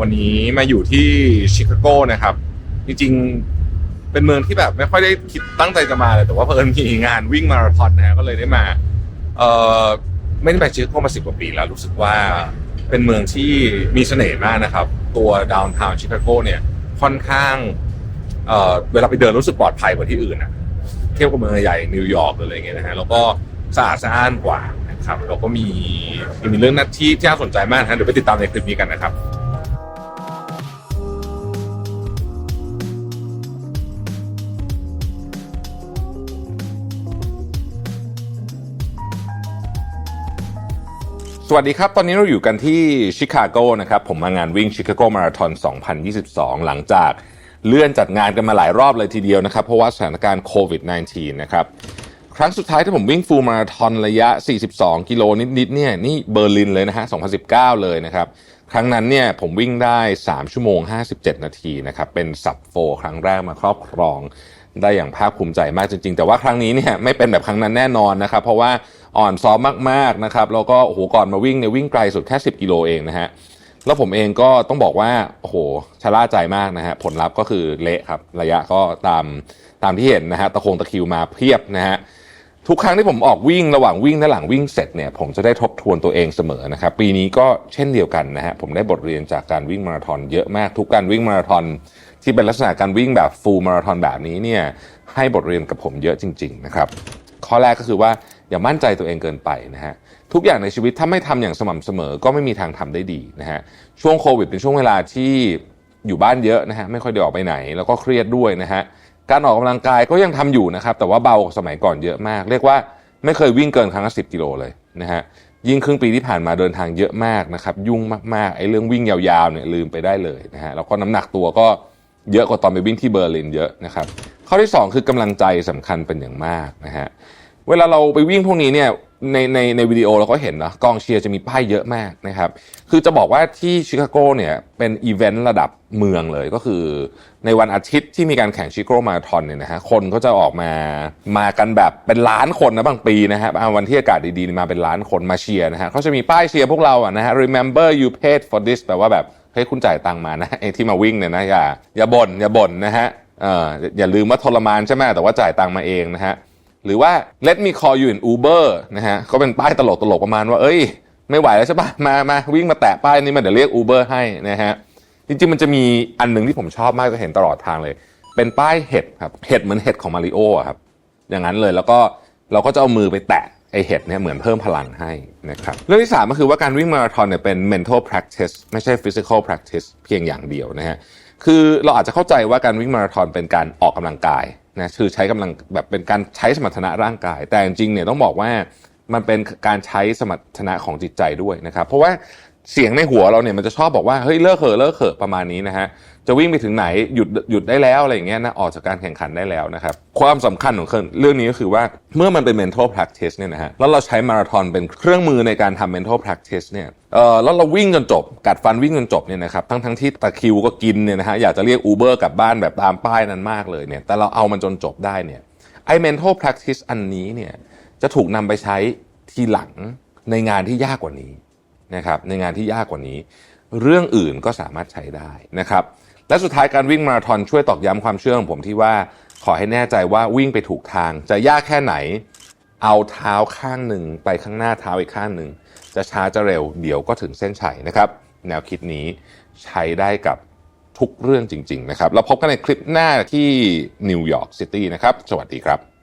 วันนี้มาอยู่ที่ชิคาโกนะครับ จริงๆ เป็นเมืองที่แบบไม่ค่อยได้คิดตั้งใจจะมาเลย แต่ว่าเพิ่นมีงานวิ่งมาราธอนนะ ก็เลยได้มา เออไม่ได้ไปชิคาโกมาสิบกว่าปีแล้วรู้สึกว่าเป็นเมืองที่มีเสน่ห์มากนะครับ ตัวดาวน์ทาวน์ชิคาโกเนี่ยค่อนข้างเออเวลาไปเดินรู้สึกปลอดภัยกว่าที่อื่นอะเทียบกับเมืองใหญ่นิวยอร์กหรืออะไรเงี้ยนะฮะแล้วก็สะอาดสะอ้านกว่านะครับแล้วก็มีมีเรื่องนัดที่ที่น่าสนใจมากนะเดี๋ยวไปติดตามในคลิปนี้กันนะครับ วัสดีครับ ตอนนี้เราอยู่กันที่ชิคาโกนะครับ ผมมางานวิ่งชิคาโกมาราธอน 2022 หลังจากเลื่อนจัดงานกันมาหลายรอบเลยทีเดียวนะครับ เพราะว่าสถานการณ์โควิด -19 นะครับ ครั้งสุดท้ายที่ผมวิ่งฟูลมาราธอนระยะ 42 กิโลนิดๆเนี่ยนี่เบอร์ลินเลยนะฮะ 2019 เลยนะครับ ครั้งนั้นเนี่ยผมวิ่งได้ 3 ชั่วโมง 57 นาทีนะครับ เป็นสับโฟครั้งแรกมาครอบครองได้อย่างภาคภูมิใจมากจริง ๆ แต่ว่าครั้งนี้เนี่ยไม่เป็นแบบครั้งนั้นแน่นอนนะครับ เพราะว่า อ่อนซ้อมมากๆนะครับแล้วก็โอ้โหก่อนมาวิ่งเนี่ยวิ่งไกลสุดแค่ 10 กิโลเองนะฮะแล้วผมเองก็ต้องบอกว่าโอ้โหชะล่าใจมากนะฮะผลลัพธ์ก็คือเละครับระยะก็ตามตามที่เห็นนะฮะตะคงตะคิวมาเพียบนะฮะทุกครั้งที่ผมออกวิ่งระหว่างวิ่งและหลังวิ่งเสร็จเนี่ยผมจะได้ทบทวนตัวเองเสมอนะครับปีนี้ก็เช่นเดียวกันนะฮะผมได้บทเรียนจากการวิ่งมาราธอนเยอะมากทุกการวิ่งมาราธอนที่เป็นลักษณะการวิ่งแบบฟูลมาราธอนแบบนี้เนี่ยให้บทเรียนกับผมเยอะจริง ๆ นะครับ ข้อแรกก็คือว่าอย่ามั่นใจตัวเองเกินไปนะฮะทุกอย่างในชีวิตถ้าไม่ทำอย่างสม่ำเสมอ ก็ไม่มีทางทำได้ดีนะฮะช่วงโควิดเป็นช่วงเวลาที่อยู่บ้านเยอะนะฮะไม่ค่อยได้ออกไปไหน แล้วก็เครียดด้วยนะฮะการออกกำลังกายก็ยังทำอยู่นะครับแต่ว่าเบากว่าสมัยก่อนเยอะมาก เรียกว่าไม่เคยวิ่งเกินครั้งละสิกิโลเลยนะฮะยิ่งครึ่งปีที่ผ่านมาเดินทางเยอะมากนะครับยุ่งมากๆไอ้เรื่องวิ่งยาวๆเนี่ยลืมไปได้เลยนะฮะแล้วก็น้ำหนักตัวก็เยอะกว่าตอนไปวิ่งที่เบอร์ลินเยอะนะครับข้อที่สองคือกำลังใจสำคัญเป็นอย่างมากนะฮะ เวลาเราไปวิ่งพวกนี้เนี่ยในในในวิดีโอเราก็เห็นนะกองเชียร์จะมีป้ายเยอะมากนะครับ คือจะบอกว่าที่ชิคาโกเนี่ยเป็นอีเวนต์ระดับเมืองเลยก็คือ ในวันอาทิตย์ที่มีการแข่งชิคาโกมาราธอนเนี่ยนะฮะคนก็จะออกมามากันแบบเป็นล้านคนนะบางปีนะฮะวันที่อากาศดีๆมาเป็นล้านคนมาเชียร์นะฮะเขาจะมีป้ายเชียร์พวกเราอะนะฮะ remember you paid for this แปลว่าแบบเฮ้ยคุณจ่ายตังมานะไอ้ที่มาวิ่งเนี่ยนะอย่าอย่าบ่นอย่าบ่นนะฮะเอออย่าลืมว่าทรมานใช่ไหมแต่ว่าจ่ายตังมาเองนะฮะ หรือว่า let me call you in Uber นะฮะก็เป็นป้ายตลกตลกๆประมาณว่า เอ้ย ไม่ไหวแล้วใช่ปะมามาวิ่งมาแตะป้ายนี้มาเดี๋ยวเรียก Uber ให้นะฮะจริงๆมันจะมีอันหนึ่งที่ผมชอบมากจะเห็นตลอดทางเลย เป็นป้ายเห็ดครับเห็ดเหมือนเห็ดของมาริโออะครับอย่างนั้นเลยแล้วก็เราก็จะเอามือไปแตะไอเห็ดเนี่ยเหมือนเพิ่มพลังให้นะครับเรื่องที่สามก็คือว่าการวิ่งมาราธอนเนี่ยเป็น mental practice ไม่ใช่ physical practice เพียงอย่างเดียวนะฮะ คือเราอาจจะเข้าใจว่าการวิ่งมาราธอนเป็นการออกกำลังกายนะคือใช้กำลังแบบเป็นการใช้สมรรถนะร่างกาย แต่จริงเนี่ยต้องบอกว่ามันเป็นการใช้สมรรถนะของจิตใจด้วยนะครับ เพราะว่า เสียงในหัวเราเนี่ยมันจะชอบบอกว่าเฮ้ยเลิกเหอะเลิกเหอะประมาณนี้นะฮะจะวิ่งไปถึงไหนหยุดหยุดได้แล้วอะไรอย่างเงี้ยนะออกจากการแข่งขันได้แล้วนะครับความสำคัญของเรื่องนี้ก็คือว่าเมื่อมันเป็น mental practice เนี่ยนะฮะแล้วเราใช้มาราธอนเป็นเครื่องมือในการทำ mental practice เนี่ยเออแล้วเราวิ่งจนจบ กัดฟันวิ่งจนจบเนี่ยนะครับทั้งทั้งที่ตะคิวก็กินเนี่ยนะฮะอยากจะเรียก Uber กลับบ้านแบบตามป้ายนั้นมากเลยเนี่ยแต่เราเอามันจนจบได้เนี่ยไอ้ mental practice อันนี้เนี่ยจะถูกนำไปใช้ทีหลังในงานที่ยากกว่านี้ นะครับในงานที่ยากกว่านี้ เรื่องอื่นก็สามารถใช้ได้นะครับ และสุดท้ายการวิ่งมาราธอนช่วยตอกย้ำความเชื่อของผมที่ว่าขอให้แน่ใจว่าวิ่งไปถูกทาง จะยากแค่ไหน เอาเท้าข้างหนึ่งไปข้างหน้าเท้าอีกข้างหนึ่งจะช้าจะเร็วเดี๋ยวก็ถึงเส้นชัยนะครับ แนวคิดนี้ใช้ได้กับทุกเรื่องจริง ๆ นะครับ แล้วพบกันในคลิปหน้าที่นิวยอร์กซิตี้นะครับ สวัสดีครับ